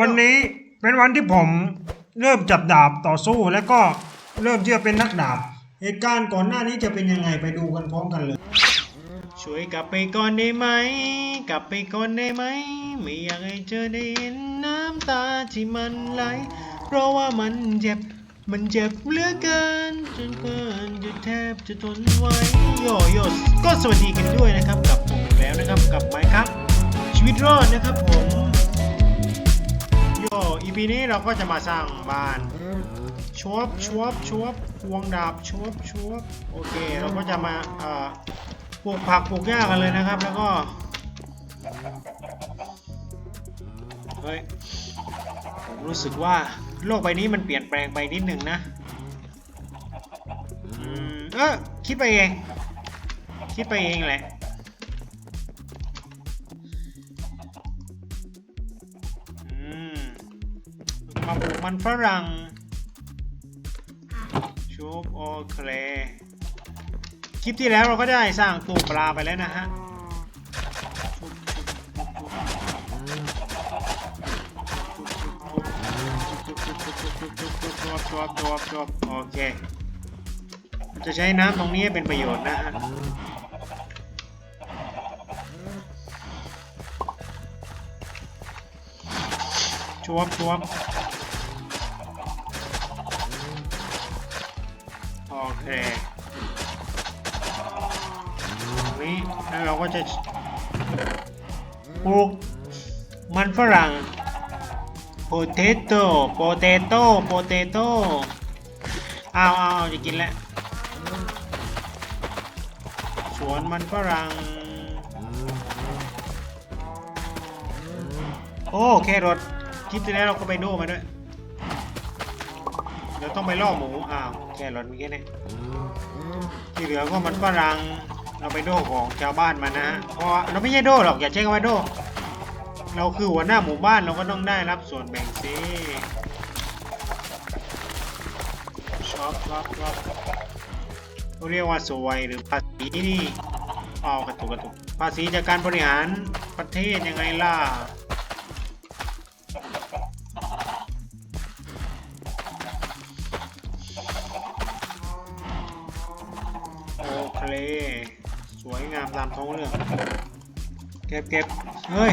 วันนี้เป็นวันที่ผมเริ่มจับดาบต่อสู้แล้วก็เริ่มที่จะเป็นนักดาบ เหตุการณ์ก่อนหน้านี้จะเป็นยังไงไปดูกันพร้อมกันเลย ช่วยกลับไปก่อนได้ไหม กลับไปก่อนได้ไหม ไม่อยากให้เธอได้เห็นน้ำตาที่มันไหล เพราะว่ามันเจ็บ มันเจ็บเหลือเกินจนเกินจะแทบจะทนไหวโยโย่ก็สวัสดีกันด้วยนะครับกับผมแล้วนะครับกับไมค์ครับชีวิตรอดนะครับผม อีพีนี้เราก็จะมาสร้างบ้านชวบชวบชวบควงดาบชวบชวบโอเค เราก็จะมาปลูกผักปลูกหญ้ากันเลยนะครับ แล้วก็เฮ้ยผมรู้สึกว่าโลกใบนี้มันเปลี่ยนแปลงไปนิดหนึ่งนะอืมเออคิดไปเอง คิดไปเองแหละ มันฝรั่งชูบโอเค คลิปที่แล้วเราก็ได้สร้างตู้ปลาไปแล้วนะฮะตัวตับตัวโอเค จะใช้น้ำตรงนี้เป็นประโยชน์นะฮะชวบชวบ เคตรงนี้แล้วเราก็จะปลูกมันฝรั่ง potato potato potato เอาเอาเอาจะกินแล้วสวนมันฝรั่ง โอ้แครอทคลิปที่แล้วเราก็ไปโน่มาด้วย ดี๋ยวต้องไปล่อหมู อ้าวแค่รอทมีแค่นี้ที่เหลือก็มันฝรั่งเราไปโดของชาวบ้านมานะฮะเพราะเราไม่ใช่โดหรอกอย่าใช้คำว่าโด เราคือหัวหน้าหมู่บ้านเราก็ต้องได้รับส่วนแบ่งสิชอบชอบชอบเขาเรียกว่าสวยหรือภาษีนี่เอากระตุกกระตุกภาษีจากการบริหารประเทศยังไงล่ะ วยงามตามท้องเรื่องเก็บเก็บเฮ้ย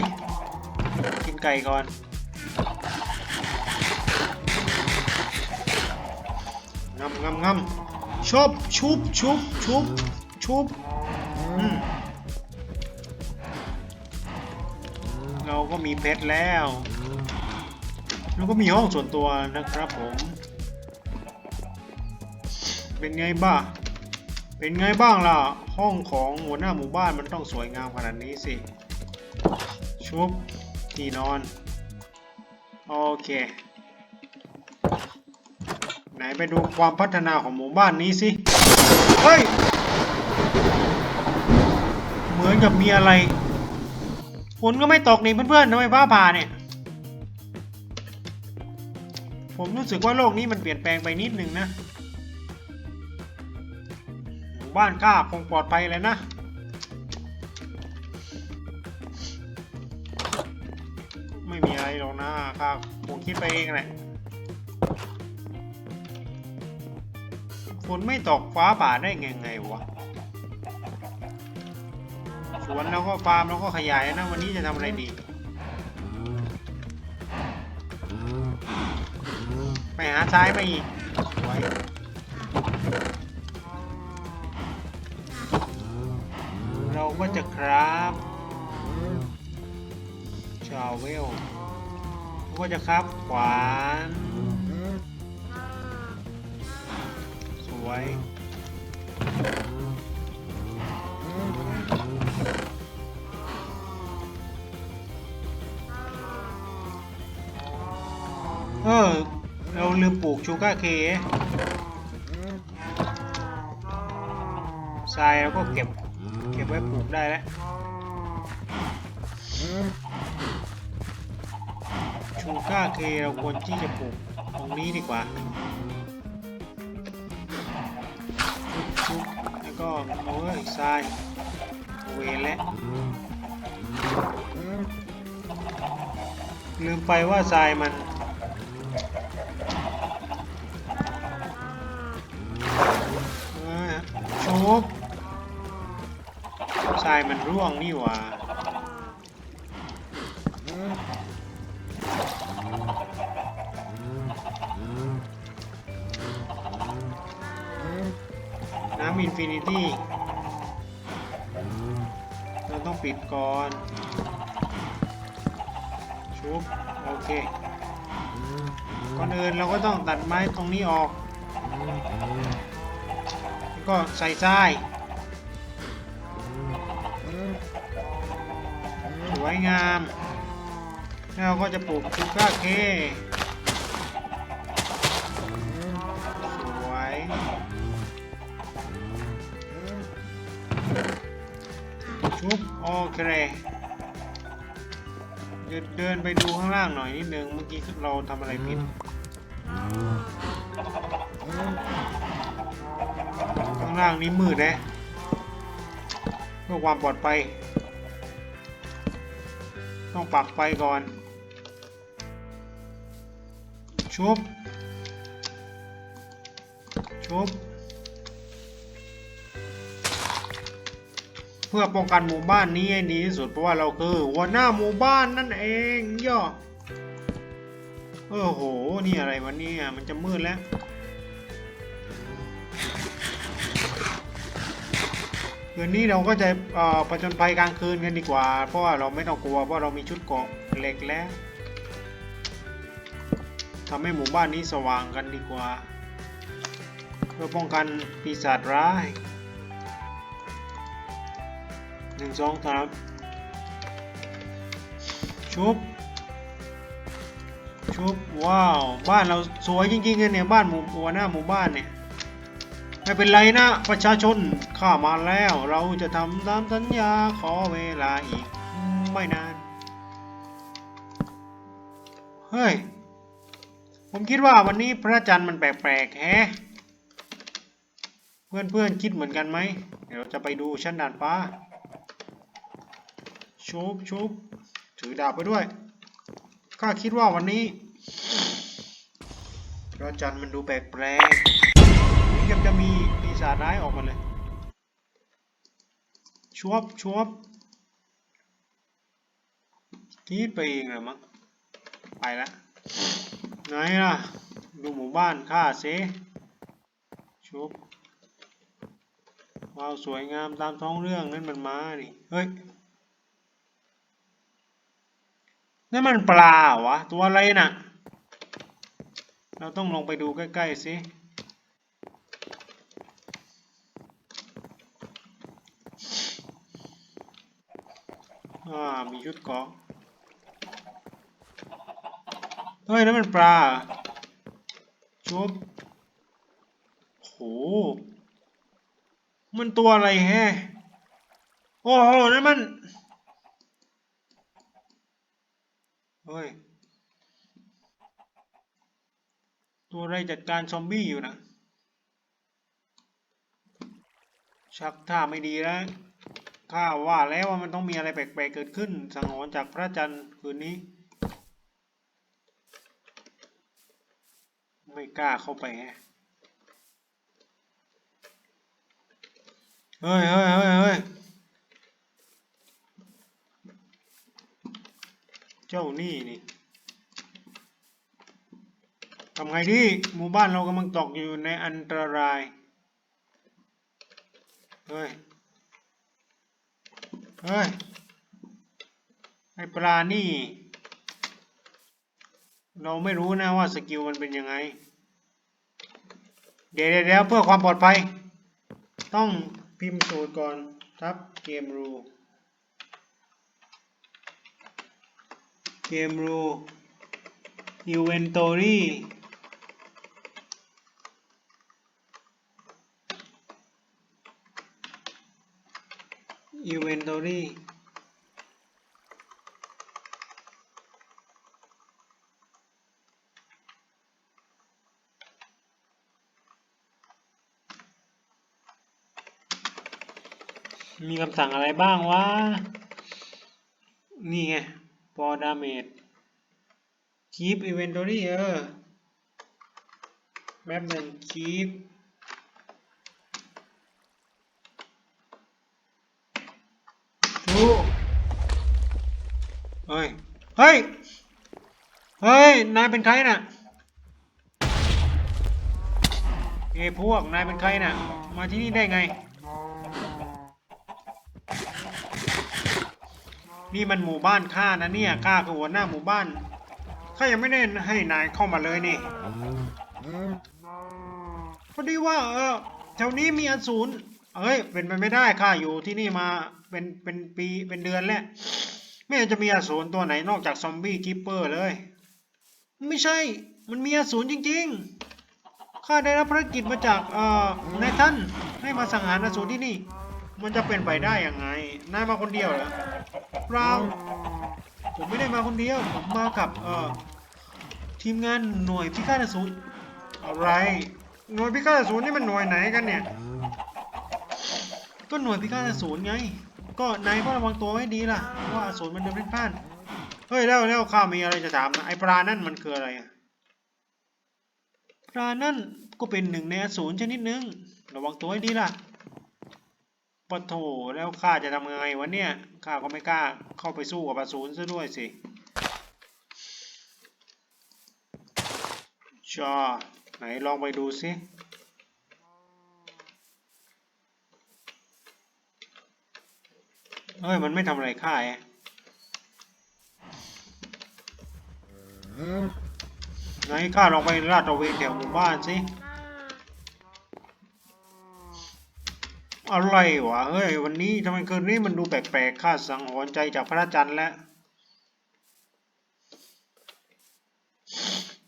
กินไก่ก่อนงำงำงำชบชุบชุบชุบชุบเราก็มีเพชรแล้วแล้วก็มีห้องส่วนตัวนะครับผม เป็นไงบ้าง เป็นไงบ้างล่ะ ห้องของหัวหน้าหมู่บ้านมันต้องสวยงามขนาดนี้สิ ชุบที่นอน โอเค ไหนไปดูความพัฒนาของหมู่บ้านนี้สิ เฮ้ย เหมือนกับมีอะไรฝนก็ไม่ตกนี่เพื่อนๆทำไมฟ้าผ่าเนี่ย ผมรู้สึกว่าโลกนี้มันเปลี่ยนแปลงไปนิดนึงนะ บ้านข้าคงปลอดภัยเลยนะ ไม่มีอะไรหรอกนะข้าคงคิดไปเองแหละฝนไม่ตกฟ้าผ่าได้ไงไงวะสวนแล้วก็ฟาร์มแล้วก็ขยายนะ วันนี้จะทำอะไรดี ไปหาซ้ายไปอีกไว้ เราจะครับชาวเวลก็จะครับขวาน สวยเออ เราลืมปลูกชูก้าเคทรายเราก็เก็บ ไว้ปลูกได้แล้วชูก้าเคเราควรที่จะปลูกตรงนี้ดีกว่าชุบๆแล้วก็เอาเอ้ยทรายเวแล้วลืมไปว่าทรายมันชุบ ทรายมันร่วงนี่หว่าน้ำอินฟินิตี้ เราต้องปิดก่อน ชุบ โอเค ก่อนอื่นเราก็ต้องตัดไม้ตรงนี้ออก แล้วก็ใส่ทราย วยงามแล้วเราก็จะปลูกชูก้าเคสวยชุบโอเคเดินเดินไปดูข้างล่างหน่อยนิดนึง เมื่อกี้เราทำอะไรผิดข้างล่างนี้มืดนะเพื่อความปลอดภัย ต้องปักไฟก่อน ชุบ ชุบ เพื่อป้องกันหมู่บ้านนี้ให้ดีที่สุดเพราะว่าเราคือหัวหน้าหมู่บ้านนั่นเองย่อโอ้โห นี่อะไรวะเนี่ยมันจะมืดแล้ว คืนนี้เราก็จะเอ่อผจญภัยกลางคืนกันดีกว่า เพราะว่าเราไม่ต้องกลัวเพราะเรามีชุดเกราะเหล็กแล้วทำให้หมู่บ้านนี้สว่างกันดีกว่า เพื่อป้องกันปีศาจร้ายหนึ่งสองสามชุบชุบว้าว บ้านเราสวยจริงๆเลยเนี่ยบ้านหมู่หัวหน้าหมู่บ้านเนี่ย ไม่เป็นไรนะ ประชาชนข้ามาแล้วเราจะทำตามสัญญาขอเวลาอีก ไม่นาน เฮ้ย ผมคิดว่าวันนี้พระจันทร์มันแปลกๆแฮะ เพื่อนๆคิดเหมือนกันไหม เดี๋ยวจะไปดูชั้นดาดฟ้า ชุบชุบถือดาบไปด้วยข้าคิดว่าวันนี้พระจันทร์มันดูแปลกๆ ก็จะมีปีศาจร้ายออกมาเลยชวบชวบกีดไปเองเหรอมั้งไปละไหนล่ะ ดูหมู่บ้านข้าเซชุบว้าวสวยงามตามท้องเรื่องนั่นมันม้านี่เฮ้ยนั่นมันปลาเหรอวะ ตัวอะไรน่ะ เราต้องลงไปดูใกล้ๆสิอ่า มีชุดเกราะเฮ้ยนั่นมันปลาชุบโห มันตัวอะไรแฮะ โอ้โห นั่นมัน เฮ้ย ตัวอะไรจัดการซอมบี้อยู่นะ ชักท่าไม่ดีแล้ว ข้าว่าแล้วว่ามันต้องมีอะไรแปลกๆเกิดขึ้น สังหรณ์จากพระจันทร์คืนนี้ ไม่กล้าเข้าไปเฮ้ยเฮ้ยเฮ้ยเฮ้ยเจ้านี่นี่ทำไงดีหมู่บ้านเรากำลังตกอยู่ในอันตราย เฮ้ย เฮ้ย ไอปลานี่ เราไม่รู้นะว่าสกิลมันเป็นยังไง เดี๋ยวเดี๋ยวเพื่อความปลอดภัย ต้องพิมพ์สูตรก่อนทับเกมรูเกมรูอิวนเวนตอรี่ inventory มีคำสั่งอะไรบ้างวะ นี่ไง for damage keep inventory เออแป๊บหนึ่ง keep ถูก เฮ้ย เฮ้ย เฮ้ย นายเป็นใครน่ะเอ้พวก นายเป็นใครน่ะ มาที่นี่ได้ไง นี่มันหมู่บ้านข้านะเนี่ย ข้าคือหัวหน้าหมู่บ้าน ข้ายังไม่ได้ให้นายเข้ามาเลยนี่พอดีว่า เออแถวนี้มีอสูรเอ้ย เป็นไปไม่ได้ข้าอยู่ที่นี่มาเป็นเป็นปีเป็นเดือนแล้ว ไม่จะมีอสูรตัวไหนนอกจากซอมบี้คิปเปอร์เลย ไม่ใช่ มันมีอสูรจริงๆ ข้าได้รับภารกิจมาจากเอ่อนายท่านให้มาสังหารอสูรที่นี่ มันจะเป็นไปได้ยังไง นายมาคนเดียวเหรอเปล่าผมไม่ได้มาคนเดียว ผมมากับเอ่อทีมงานหน่วยพิฆาตอสูรอะไร หน่วยพิฆาตอสูรนี่มันหน่วยไหนกันเนี่ย ก็หน่วยพิฆาตอสูรไง ก็นายก็ระวังตัวให้ดีล่ะเพราะว่าอสูรมันเดินเพ่นพ่าน เฮ้ยแล้วแล้วข้ามีอะไรจะถามนะไอปลานั่นมันคืออะไรอะปลานั่นก็เป็นหนึ่งในอสูรชนิดหนึ่งระวังตัวให้ดีล่ะปะโถแล้วข้าจะทำยังไงวะเนี่ยข้าก็ไม่กล้าเข้าไปสู้กับอสูรซะด้วยสิชาไหนลองไปดูสิ เฮ้ย มันไม่ทำอะไรข้าแอะไหนข้าลองไปลาดตระเวนแถวหมู่บ้านสิ อะไรวะ เฮ้ย วันนี้ทำไมคืนนี้มันดูแปลกๆข้าสังหรณ์ใจจากพระจันทร์แล้ว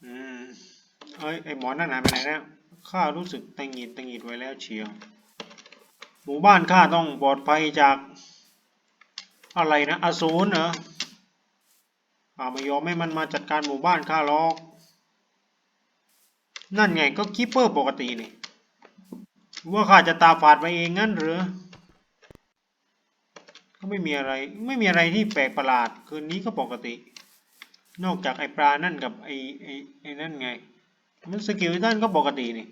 อืมเอ้ย ไอหมอนั่นหายไปไหนแล้วข้ารู้สึกตังหงิดตังหงิดไว้แล้วเชียว หมู่บ้านข้าต้องปลอดภัยจาก อะไรนะอสูรเหรอข้าไม่ยอมให้มันมาจัดการหมู่บ้านข้าหรอก นั่นไงก็คิปเปอร์ปกตินี่ ว่าข้าจะตาฝาดไปเองงั้นหรือ ก็ไม่มีอะไร ไม่มีอะไรที่แปลกประหลาด คืนนี้ก็ปกติ นอกจากไอปลานั่นกับไอไอไอนั่นไง มันสกิลนั่นก็ปกตินี่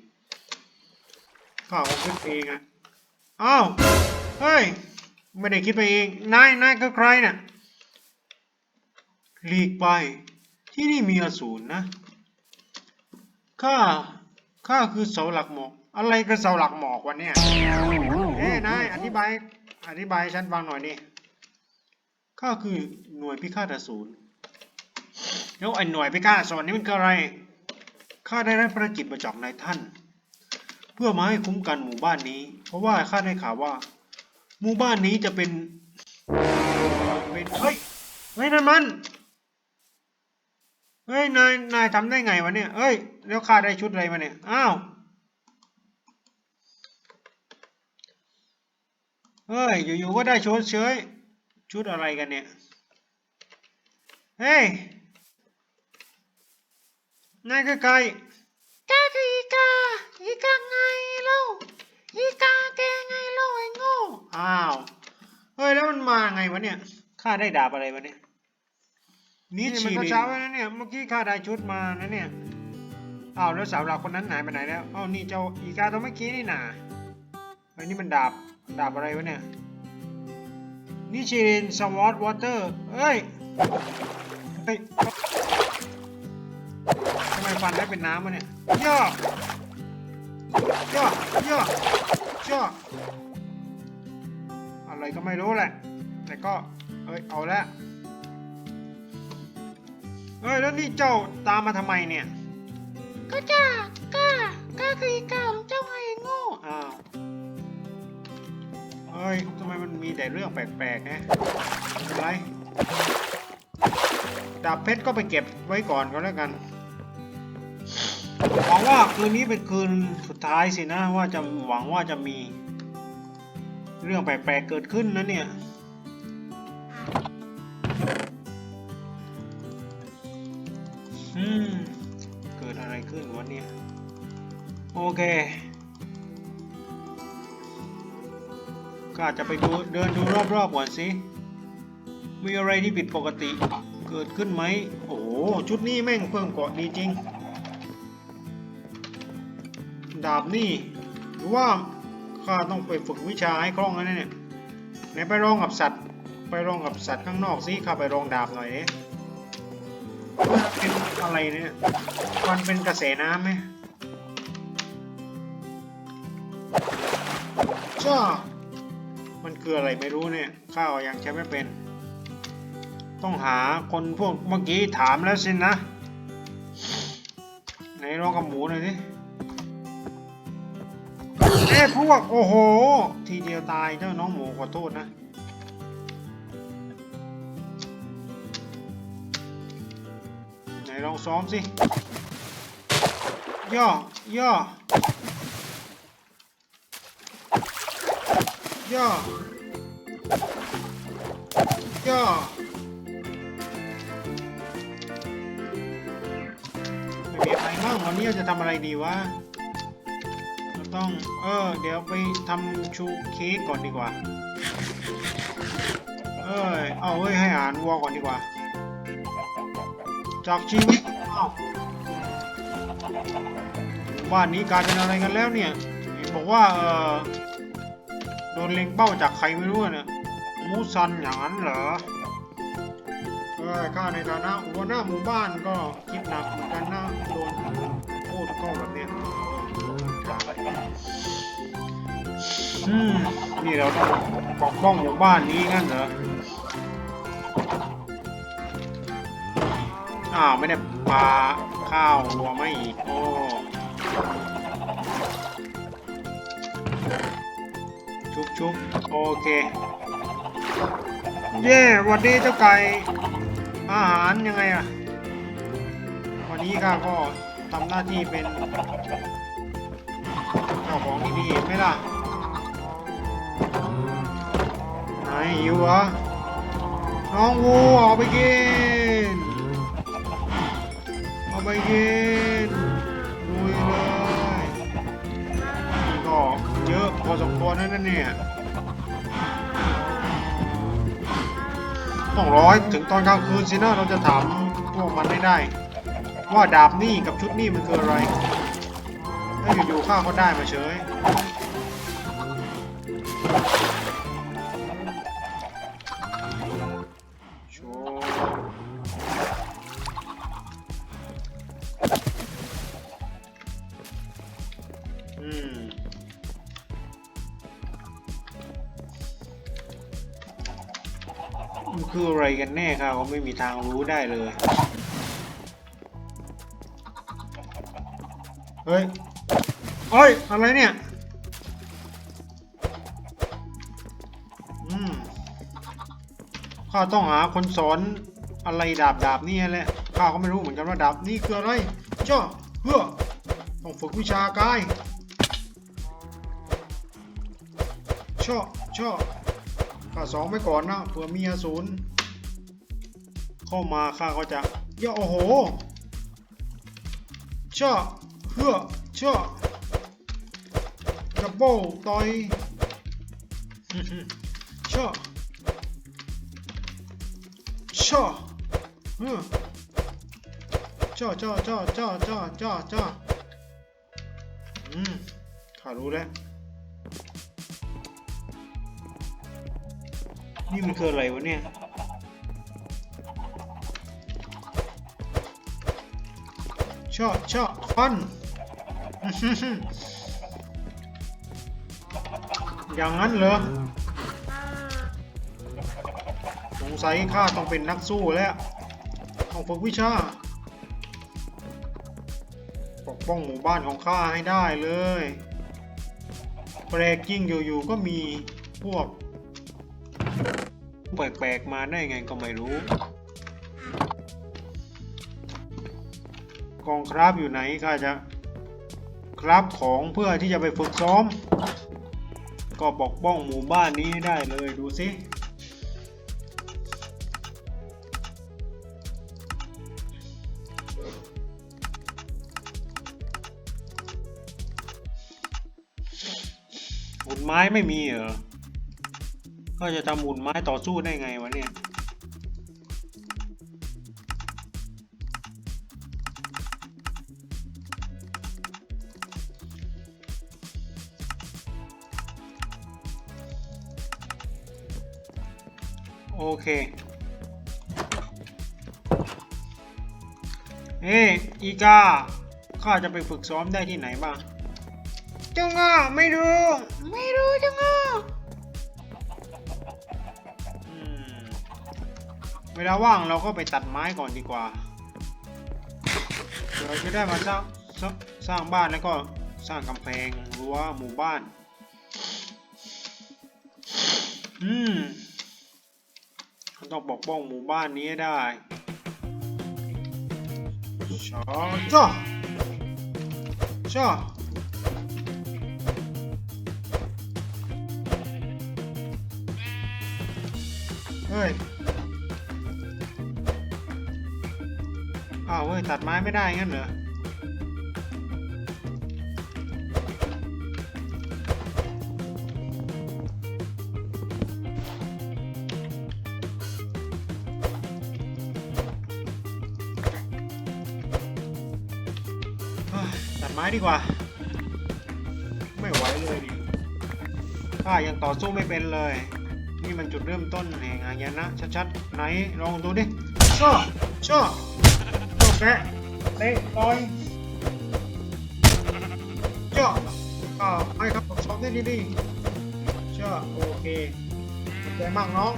ข้าคงคิดเองอะอ้าว เฮ้ย ไม่ได้คิดไปเอง นาย นายก็ใครน่ะหลีกไป ที่นี่มีอสูรนะ ข้า ข้าคือเสาหลักหมอก อะไรคือเสาหลักหมอกวะเนี่ยเอ้นาย อธิบาย อธิบายให้ฉันฟังหน่อยดิข้าคือหน่วยพิฆาตอสูรแล้วไอ้หน่วยพิฆาตอสูรนี่มันคืออะไร ข้าได้รับภารกิจมาจากนายท่าน เพื่อมาให้คุ้มกันหมู่บ้านนี้ เพราะว่าข้าได้ข่าวว่า หมู่บ้านนี้จะเป็นเป็นเฮ้ยเฮ้ยนั่นมันเฮ้ยนายนายทำได้ไงวะเนี่ยเฮ้ยแล้วข้าได้ชุดอะไรมาเนี่ยอ้าวเฮ้ยอยู่ๆก็ได้ชุดเฉยชุดอะไรกันเนี่ยเฮ้ยนายคือใครกคืออีกาอีกาไงเล่าอีกาแกไง อ้โง่อ้าว เฮ้ย แล้วมันมาไงวะเนี่ย ข้าได้ดาบอะไรวะเนี่ย นี่มันก็เช้าแล้วนะเนี่ย เมื่อกี้ข้าได้ชุดมานะเนี่ย อ้าวแล้วสาวหลักคนนั้นหายไปไหนแล้วอ้าวนี่เจ้าอีกาตัวเมื่อกี้นี่นาเฮ้ยนี่มันดาบ ดาบอะไรวะเนี่ย นี่ชินสวอตวอเตอร์เฮ้ยเฮ้ยทำไมฟันได้เป็นน้ำวะเนี่ยย่อย่อย่อย่ออะไร ก็ไม่รู้แหละ แต่ก็ เอ้ย เอาละเฮ้ย แล้วนี่เจ้าตามมาทำไมเนี่ย ก็จ้าก้าก้าคืออีกาของเจ้าไงโง่อ้าวเฮ้ยทำไมมันมีแต่เรื่องแปลกๆฮะอะไรดาบเพชรก็ไปเก็บไว้ก่อนก็แล้วกันหวังว่าคืนนี้เป็นคืนสุดท้ายสินะว่าจะหวังว่าจะมี เรื่องแปลกๆเกิดขึ้นนะเนี่ย อืม เกิดอะไรขึ้นวันนี้โอเค ก็อาจจะไปดูเดินดูรอบๆก่อนสิ มีอะไรที่ผิดปกติ เกิดขึ้นไหม โอ้โห ชุดนี้แม่งเพิ่มเกาะดีจริง ดาบนี่หรือว่า ข้าต้องไปฝึกวิชาให้คล่องแล้วเนี่ยไหนไปลองกับสัตว์ ไปลองกับสัตว์ข้างนอกสิข้าไปลองดาบหน่อยดิเป็นอะไรเนี่ยมันเป็นกระแสน้ำไหมจ้ามันคืออะไรไม่รู้เนี่ย ข้าก็ยังใช้ไม่เป็น ต้องหาคนพวกเมื่อกี้ถามแล้วสินะ ไหนลองกับหมูหน่อยสิ เอ้พวก โอ้โห ทีเดียวตายเจ้าน้องหมูขอโทษนะ ไหนลองซ้อมสิ ย่อ ย่อ ย่อ ย่อ ไม่มีอะไรบ้างวันนี้เราจะทำอะไรดีวะ ต้อง เออ เดี๋ยวไปทำชูเค้กก่อนดีกว่า เอ้ย เอาเอ้ยให้อาหารวัวก่อนดีกว่า จากชีวิตอ้าวบ้านนี้กลายเป็นอะไรกันแล้วเนี่ยบอกว่า เออโดนเล็งเป้าจากใครไม่รู้เนี่ยมูซันอย่างนั้นเหรอเออข้าในฐานะหัวหน้าหมู่บ้านก็คิดหนักเหมือนกันนะโดนพูดก็แบบเนี้ย อืมนี่เราต้องปกป้องหมู่บ้านนี้งั้นเหรอ อ้าวไม่ได้ปลาข้าวรัวไม่อีกโอ้ชุบชุบโอเค เย่หวันดีเจ้าไก่อาหารยังไงอะวันนี้ข้าก็ทำหน้าที่เป็น ของดีเห็นไหมล่ะไหนอยู่วะน้องวัวเอาไปกินเอาไปกินลุยเลยก็เยอะพอสมควรนั่นะเนี่ยต้องร้อยถึงตอนกลางคืนสินะเราจะถามพวกมันให้ได้ ว่าดาบนี่กับชุดนี่มันคืออะไร ถ้าอยู่ๆข้าก็ได้มาเฉยโชว์อืมมันคืออะไรกันแน่ครับก็ไม่มีทางรู้ได้เลย เฮ้ย เฮ้ยอะไรเนี่ยอืมข้าต้องหาคนสอนอะไรดาบดาบนี่แหละข้าก็ไม่รู้เหมือนกันว่าดาบนี่คืออะไรเจ้าเพื่อต้องฝึกวิชากายชอบชอบข้าสองไปก่อนนะเผื่อมีอสูรเข้ามาข้าก็จะย่อโอ้โหช่อเพื่อช่อบ เบิลต่อยช่อช่อเอช่อช่อช่อช่อช่อช่อช่ออืมข้ารู้แล้ว นี่มันคืออะไรวะเนี่ยชอบชอบฟัน อย่างนั้นเหรอสงสัยข้าต้องเป็นนักสู้แล้วต้องฝึกวิชาปกป้องหมู่บ้านของข้าให้ได้เลยแปลกจริงอยู่ๆก็มีพวกแปลกๆมาได้ไงก็ไม่รู้ กองครับอยู่ไหนข้าจะ ครับของเพื่อที่จะไปฝึกซ้อม ก็ปกป้องหมู่บ้านนี้ให้ได้เลยดูสิหุ่นไม้ไม่มีเหรอ ก็จะทำหุ่นไม้ต่อสู้ได้ไงวะเนี่ย เคเอ้อีกา ข้าจะไปฝึกซ้อมได้ที่ไหนบ้างเจ้าง่าไม่รู้ ไม่รู้เจ้าง่าอืมเวลาว่างเราก็ไปตัดไม้ก่อนดีกว่า เราจะได้มาสร้างสร้างสร้างบ้านแล้วก็สร้างกำแพงรั้วหมู่บ้าน อืมเรา ต้องปกป้องหมู่บ้านนี้ให้ได้ชอจ้าชอเฮ้ย อ้าวเฮ้ย ตัดไม้ไม่ได้งั้นเหรอ ไม้ดีกว่า ไม่ไหวเลยดิข้ายังต่อสู้ไม่เป็นเลย นี่มันจุดเริ่มต้นแห่งอายนะ ชัดๆ ไหนลองดูดิชอบชอบชอบแกะเตะต่อยชอบอ่าให้ครับสอบได้ดีๆชอบโอเคขอบใจมากน้อง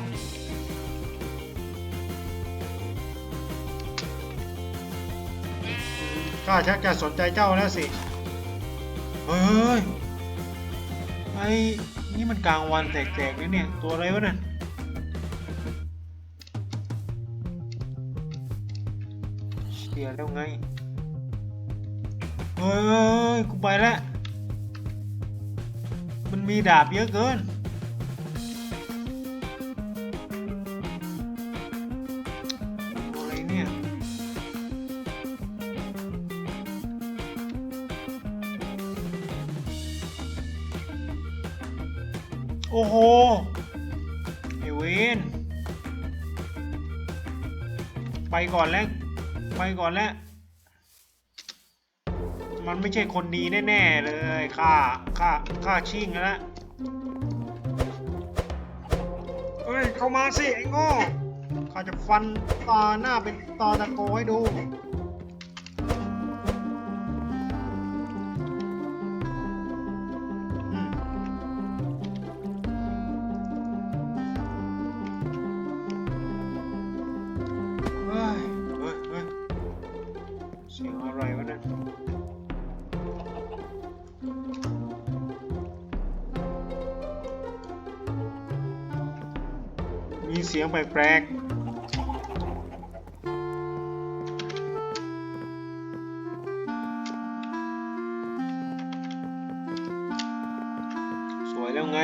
ข้าชักจะสนใจเจ้าแล้วสิ เฮ้ย ไอ้นี่มันกลางวันแสกๆนะเนี่ย ตัวอะไรวะเนี่ยเชียแล้วไง เฮ้ย กูไปแล้ว มันมีดาบเยอะเกิน ก่อนแล้ว ไปก่อนแล้ว มันไม่ใช่คนดีแน่ๆเลยข้าข้าข้าชิ่งแล้วเฮ้ย เข้ามาสิ ไอ้โง่ข้าจะฟันตาหน้าเป็นตาตะโกให้ดู แปลกๆ สวยแล้วไง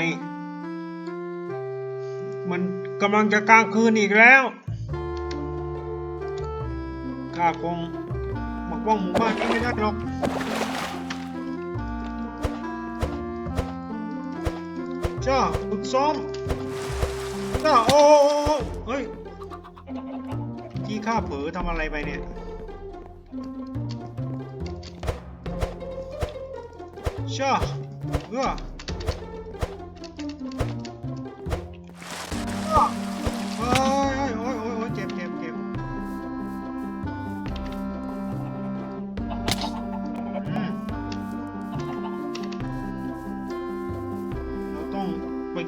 มันกำลังจะกลางคืนอีกแล้ว ข้าคงปกป้องหมู่บ้านนี้ไม่ได้หรอกจ้าฝึกซ้อม จ้าโอ้เฮ้ยที่ข้าเผลอทำอะไรไปเนี่ยช่าเออ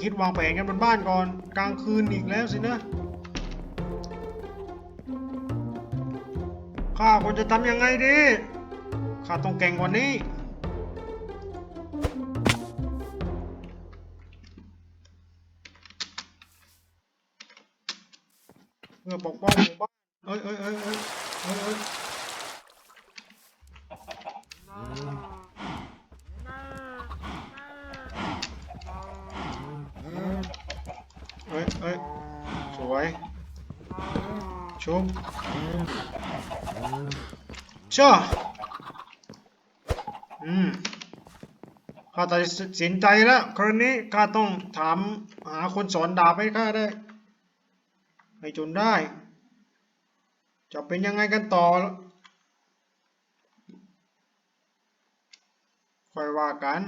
คิดวางแผนกันบนบ้านก่อน กลางคืนอีกแล้วสินะข้าควรจะทำยังไงดีข้าต้องเก่งกว่านี้ เพื่อปกป้องหมู่บ้านเอ้ยเอ้ยเอ้ยเอ้ยเอ้ย ชุบช่ออืมข้าตัดสินใจแล้วคราวนี้ข้าต้องถามหาคนสอนดาบให้ข้าได้ ให้จนได้ จะเป็นยังไงกันต่อค่อยว่ากัน